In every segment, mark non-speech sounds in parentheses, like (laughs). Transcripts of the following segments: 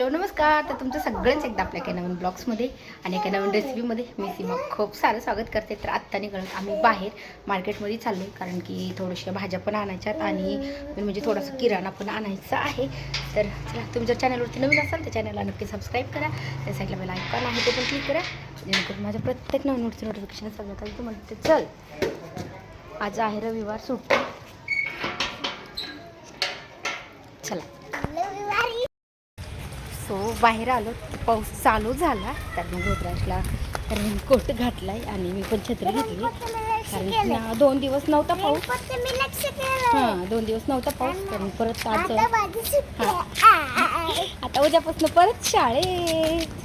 Hello नमस्कार. तर तुमचं सगळ्यांच एकदा आपल्या काही नवीन ब्लॉग्समध्ये आणि एका नवीन रेसिपीमध्ये मी सीमा खूप सारं स्वागत करते. तर आत्ता निघत आम्ही बाहेर मार्केटमध्ये चाललो आहे कारण की थोड्याशा भाज्या पण आणायच्यात आणि म्हणजे थोडासा किराणा पण आणायचा आहे. तर चला तुम्ही जर चॅनलवरती नवीन असाल तर चॅनलला नक्की सबस्क्राईब करा. त्या साईडला मला ऐकॉन आहे ते पण क्लिक करा. जेणेकरून माझ्या प्रत्येक नवीन नोटचं नोटिफिकेशन सगळ्यात आधी तुम्हाला ते चल. आज आहे रविवार सुट्टी. चला. सो बाहेर आलो पाऊस चालू झाला तर मग रुद्राजला रेनकोट घातलाय आणि मी पण छत्री घेतली. कारण दोन दिवस नव्हता पाऊस. हां दोन दिवस नव्हता पाऊस कारण परत आज आता उद्यापासून परत शाळेत.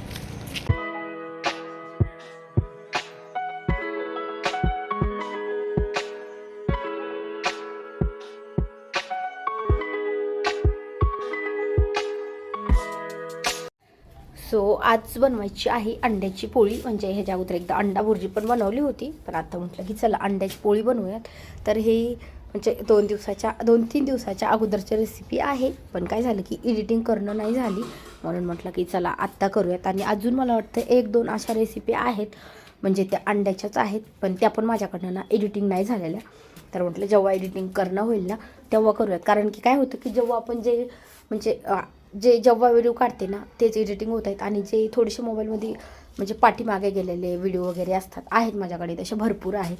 सो आज बनवायची आहे अंड्याची पोळी. म्हणजे ह्याच्या अगोदर एकदा अंडा भुर्जी पण बनवली होती. पण आता म्हटलं की चला अंड्याची पोळी बनवूयात. तर हे म्हणजे दोन दिवसाच्या दोन तीन दिवसाच्या अगोदरची रेसिपी आहे. पण काय झालं की एडिटिंग करणं नाही झाली. म्हणून म्हटलं की चला आत्ता करूयात. आणि अजून मला वाटतं एक दोन अशा रेसिपी आहेत. म्हणजे त्या अंड्याच्याच आहेत. पण त्या पण माझ्याकडनं ना एडिटिंग नाही झालेल्या. तर म्हटलं जेव्हा एडिटिंग करणं होईल ना तेव्हा करूयात. कारण की काय होतं की जेव्हा आपण जे म्हणजे जे जेव्हा व्हिडिओ काढते ना तेच एडिटिंग होत आहेत. आणि जे थोडेसे मोबाईलमध्ये म्हणजे पाठीमागे गेलेले व्हिडिओ वगैरे असतात आहेत माझ्याकडे. तसे भरपूर आहेत.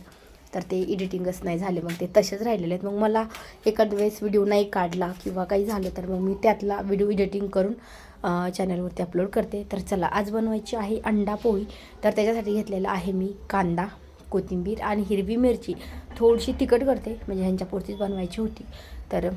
तर ते एडिटिंगच नाही झाले. मग ते तसेच राहिलेले आहेत. मग मला एखाद वेळेस व्हिडिओ नाही काढला किंवा काही झालं तर मग मी त्यातला व्हिडिओ एडिटिंग करून चॅनलवरती अपलोड करते. तर चला आज बनवायची आहे अंडा पोळी. तर त्याच्यासाठी घेतलेला आहे मी कांदा कोथिंबीर आणि हिरवी मिरची. थोडीशी तिखट करते. म्हणजे ह्यांच्यापुरतीच बनवायची होती. तर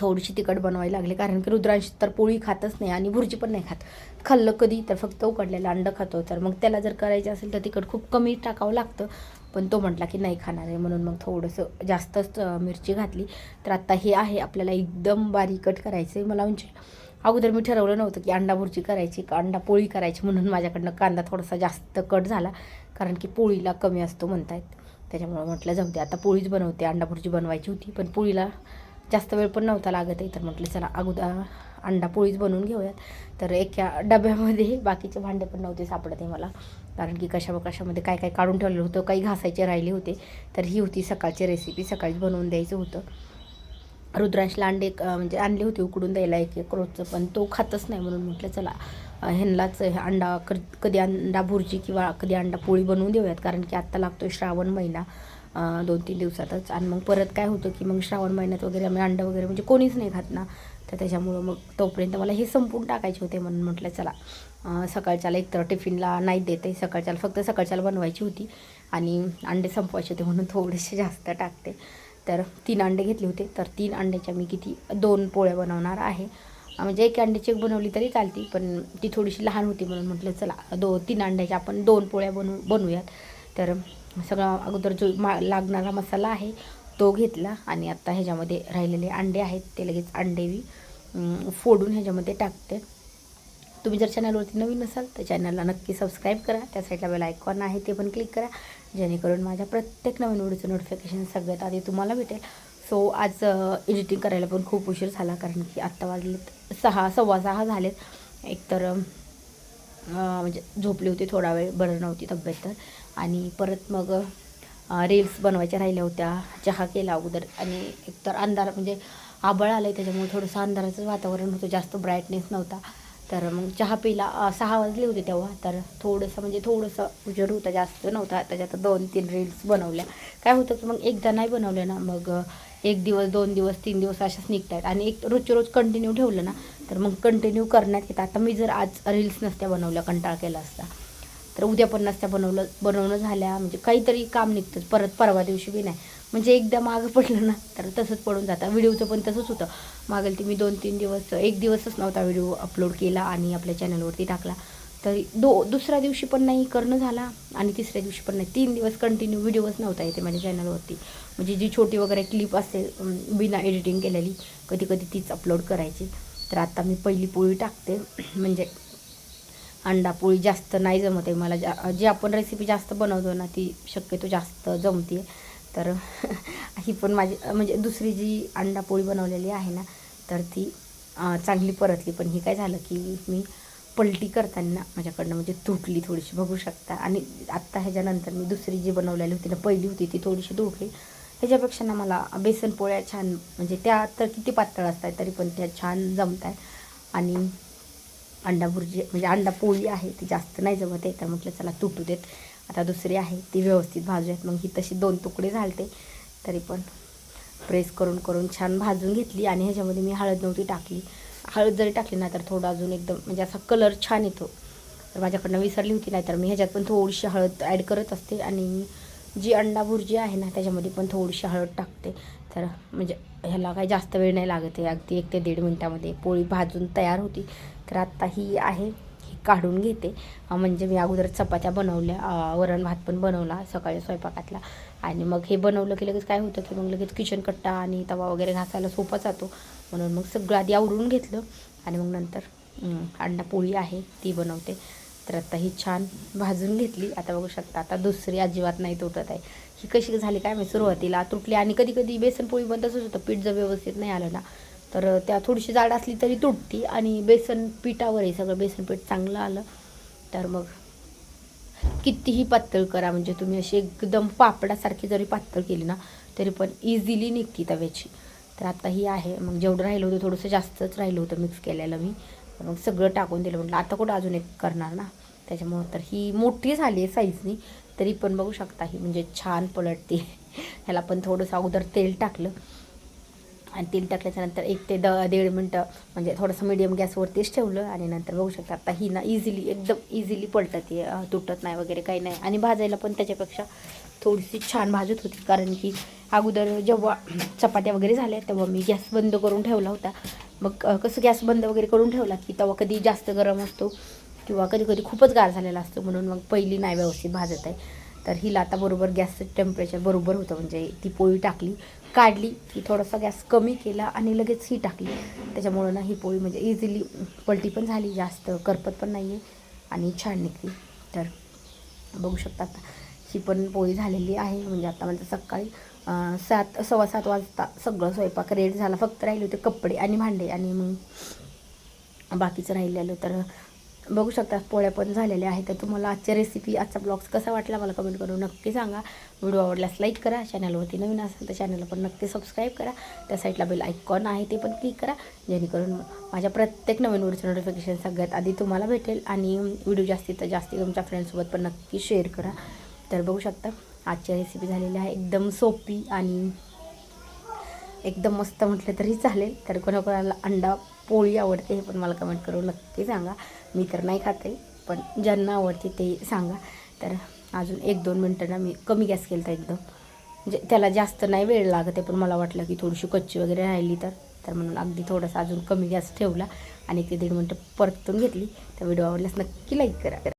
थोडीशी तिखट बनवायला लागले. कारण की रुद्रांश तर पोळी खातच नाही आणि भुर्जी पण नाही खात. खाल्लं कधी तर फक्त उकडलेलं अंडं खातो. तर मग त्याला जर करायचं असेल तर तिखट खूप कमी टाकावं लागतं. पण तो म्हटला की नाही खाणार आहे. म्हणून मग थोडंसं जास्तच मिरची घातली. तर आत्ता हे आहे आपल्याला एकदम बारीक कट करायचं आहे मला म्हणजे. अगोदर मी ठरवलं नव्हतं की अंडा भुर्जी करायची का अंडा पोळी करायची म्हणून माझ्याकडनं कांदा थोडासा जास्त कट झाला. कारण की पोळीला कमी असतो म्हणतायत. त्याच्यामुळे म्हटलं जाऊ दे. आता पोळीच बनवते अंडा भुर्जी बनवायची होती. पण पोळीला जास्त वेळ पण नव्हता लागत आहे. तर म्हटलं चला अगोदर अंडा पोळीच बनवून घेऊयात. तर एका डब्यामध्ये (laughs) बाकीचे भांडे पण नव्हते सापडत आहे मला. कारण की कशा कशामध्ये काय काय काढून ठेवलेलं होतं काही घासायचे राहिले होते. तर ही होती सकाळची रेसिपी सकाळीच बनवून द्यायचं होतं. रुद्रांशला अंडे म्हणजे आणले होते उकडून द्यायला एक एक रोजचं पण तो खातच नाही. म्हणून म्हटलं चला ह्यांनाच हे अंडा क कधी अंडा भुर्जी किंवा कधी अंडा पोळी बनवून देऊयात. कारण की आत्ता लागतो श्रावण महिना. दोन तीन दिवसातच. आणि मग परत काय होतं की मग श्रावण महिन्यात वगैरे आम्ही अंडं वगैरे म्हणजे कोणीच नाही खात ना. तर त्याच्यामुळं मग तोपर्यंत मला हे संपून टाकायचे होते म्हणून म्हटलं चला सकाळच्याला एकतर टिफिनला नाही देते सकाळच्याला फक्त सकाळच्याला बनवायची होती आणि अंडे संपवायचे होते म्हणून थोडेसे जास्त टाकते. तर तीन अंडे घेतले होते. तर तीन अंड्याच्या मी किती दोन पोळ्या बनवणार आहे. म्हणजे एक अंड्याची एक बनवली तरी चालती पण ती थोडीशी लहान होती म्हणून म्हटलं चला दो तीन अंड्याच्या आपण दोन पोळ्या बनवू बनवूयात. तर सगळा अगोदर जो मा लागणारा मसाला आहे तो घेतला आणि आत्ता ह्याच्यामध्ये राहिलेले अंडे आहेत ते लगेच अंडे मी फोडून ह्याच्यामध्ये टाकते. तुम्ही जर चॅनलवरती नवीन असाल तर चॅनलला नक्की सबस्क्राईब करा. त्या साईडला बेल आयकॉन आहे ते पण क्लिक करा. जेणेकरून माझ्या प्रत्येक नवीन व्हिडिओचं नोटिफिकेशन सगळ्यात आधी तुम्हाला भेटेल. सो आज एडिटिंग करायला पण खूप उशीर झाला कारण की आत्ता वाजलेत सहा सव्वा सहा झालेत. एकतर म्हणजे झोपली होती थोडा वेळ बरं नव्हती तब्येत तर. आणि परत मग रील्स बनवायच्या राहिल्या होत्या चहा केला अगोदर आणि एकतर अंधार म्हणजे आबळ आलं आहे त्याच्यामुळे थोडंसं अंधाराचं वातावरण होतं जास्त ब्राईटनेस नव्हता. तर मग चहा पिला सहा वाजले होते तेव्हा तर थोडंसं म्हणजे थोडंसं उजेड होता जास्त नव्हता. त्याच्यात दोन तीन रील्स बनवल्या. काय होतं की मग एकदा नाही बनवलं ना मग एक दिवस दोन दिवस तीन दिवस अशाच निघत आहेत आणि एक रोजच्या रोज कंटिन्यू ठेवलं ना तर मग कंटिन्यू करण्यात येतं. आता मी जर आज रील्स नसत्या बनवल्या कंटाळा केला असता तर उद्या पण नसत्या बनवलं बनवणं झाल्या. म्हणजे काहीतरी काम निघतं. परत परवा दिवशी बी नाही. म्हणजे एकदा मागं पडलं ना तर तसंच पडून जातं. व्हिडिओचं पण तसंच होतं. मागेल ते मी दोन तीन दिवस एक दिवसच नव्हता व्हिडिओ अपलोड केला आणि आपल्या चॅनलवरती टाकला. तरी दो दुसऱ्या दिवशी पण नाही करणं झाला. आणि तिसऱ्या दिवशी पण नाही. तीन दिवस कंटिन्यू व्हिडिओच नव्हता येते माझ्या चॅनलवरती. म्हणजे जी छोटी वगैरे क्लिप असेल बिना एडिटिंग केलेली कधी कधी तीच अपलोड करायची. तर आता मी पहिली पोळी टाकते. (clears throat) म्हणजे अंडा पोळी जास्त नाही जमत आहे मला. जा जी आपण रेसिपी जास्त बनवतो ना ती शक्यतो जास्त जमते तर (laughs) ही पण माझी म्हणजे दुसरी जी अंडा पोळी बनवलेली आहे ना तर ती चांगली परतली. पण ही काय झालं की मी पलटी करताना माझ्याकडनं म्हणजे तुटली थोडीशी बघू शकता. आणि आत्ता ह्याच्यानंतर मी दुसरी जी बनवलेली होती ना पहिली होती ती थोडीशी तुटली. ह्याच्यापेक्षा ना मला बेसन पोळ्या छान म्हणजे त्या तर किती पातळ असतात तरी पण त्या छान जमत आहे आणि अंडा भुर्जी म्हणजे अंडा पोळी आहे ती जास्त नाही जमत आहे तर म्हटलं चला तुटू देत. आता दुसरी आहे ती व्यवस्थित भाजूयात मग ही तशी दोन तुकडे झालते तरी पण प्रेस करून करून छान भाजून घेतली आणि ह्याच्यामध्ये मी हळद नव्हती टाकली. हळद जरी टाकली ना तर थोडं अजून एकदम म्हणजे असा कलर छान येतो. तर माझ्याकडनं विसरली होती नाही तर मी ह्याच्यात पण थोडीशी हळद ॲड करत असते आणि जी अंडा भुर्जी आहे ना त्याच्यामध्ये पण थोडीशी हळद टाकते. तर म्हणजे ह्याला काही जास्त वेळ नाही लागत आहे. अगदी एक ते दीड मिनटामध्ये पोळी भाजून तयार होती. तर आत्ता ही आहे ही काढून घेते. म्हणजे मी अगोदर चपात्या बनवल्या वरण भात पण बनवला सकाळी स्वयंपाकातला. आणि मग हे बनवलं की लगेच काय होतं की मग लगेच किचन कट्टा आणि तवा वगैरे घासायला सोपा जातो. म्हणून मग सगळं आधी आवरून घेतलं आणि मग नंतर अंडा पोळी आहे ती बनवते. तर आता ही छान भाजून घेतली. आता बघू शकता आता दुसरी अजिबात नाही तुटत आहे. ही कशी झाली काय मी सुरुवातीला तुटली आणि कधी कधी बेसन पोळी पण तसंच होतं पीठ जर व्यवस्थित नाही आलं ना तर त्या थोडीशी जाड असली तरी तुटती आणि बेसन पिठावरही सगळं बेसन पीठ चांगलं आलं. तर मग कितीही पातळ करा म्हणजे तुम्ही अशी एकदम पापडासारखी जरी पातळ केली ना तरी पण इझिली निघती तव्याची. तर आता ही आहे मग जेवढं राहिलं होतं थोडंसं जास्तच राहिलं होतं मिक्स केलेलं मी. मग सगळं टाकून दिलं. म्हटलं आता कुठं अजून एक करणार ना? त्याच्यामुळं तर ही मोठी झाली आहे साईजनी तरी पण बघू शकता ही म्हणजे छान पलटते. ह्याला पण थोडंसं अगोदर तेल टाकलं. आणि तेल टाकल्याच्यानंतर एक ते द दीड मिनटं म्हणजे थोडंसं मीडियम गॅसवरतीच ठेवलं आणि नंतर बघू शकता आता ही ना इझिली एकदम इझिली पलटते. तुटत नाही वगैरे काही नाही. आणि भाजायला पण त्याच्यापेक्षा थोडीशी छान भाजत होती. कारण की अगोदर जेव्हा चपात्या वगैरे झाल्या तेव्हा मी गॅस बंद करून ठेवला होता. मग कसं गॅस बंद वगैरे करून ठेवला की तवा कधी जास्त गरम असतो किंवा कधी कधी खूपच गार झालेला असतो म्हणून मग पहिली नाही व्यवस्थित भाजत आहे. तर हिला आता बरोबर गॅसचं टेम्परेचर बरोबर होतं म्हणजे ती पोळी टाकली काढली की थोडासा गॅस कमी केला आणि लगेच ही टाकली. त्याच्यामुळं ना ही पोळी म्हणजे इझिली पलटी पण झाली जास्त करपत पण नाही आहे आणि छान निघली तर बघू शकता आता पण पोळी झालेली आहे. म्हणजे आता म्हणजे सकाळी सात सव्वा सात वाजता सगळं स्वयंपाक रेड झाला. फक्त राहिले होते कपडे आणि भांडे आणि मग बाकीचं राहिलेलं तर बघू शकता पोळ्या पण झालेल्या आहेत. तर तुम्हाला आजच्या रेसिपी आजचा ब्लॉग्स कसा वाटला मला कमेंट करून नक्की सांगा. व्हिडिओ आवडल्यास लाईक करा. चॅनलवरती नवीन असेल तर चॅनलला पण नक्की सबस्क्राईब करा. त्या साईडला बेल आयकॉन आहे ते पण क्लिक करा. जेणेकरून माझ्या प्रत्येक नवीन व्हिडिओचं नोटिफिकेशन सगळ्यात आधी तुम्हाला भेटेल. आणि व्हिडिओ जास्तीत जास्ती तुमच्या फ्रेंड्ससोबत पण नक्की शेअर करा. तर बघू शकता आजची रेसिपी झालेली आहे एकदम सोपी आणि एकदम मस्त म्हटलं तरी चालेल. तर कोणाकोणाला अंडा पोळी आवडते हे पण मला कमेंट करून नक्की सांगा. मी तर नाही खाते पण ज्यांना आवडते ते सांगा. तर अजून एक दोन मिनटं ना मी कमी गॅस केला एकदम. म्हणजे त्याला जास्त नाही वेळ लागत आहे पण मला वाटलं की थोडीशी कच्ची वगैरे राहिली तर. तर म्हणून अगदी थोडासा अजून कमी गॅस ठेवला आणि ते दीड मिनटं परतून घेतली. तर व्हिडिओ आवडल्यास नक्की लाईक करा.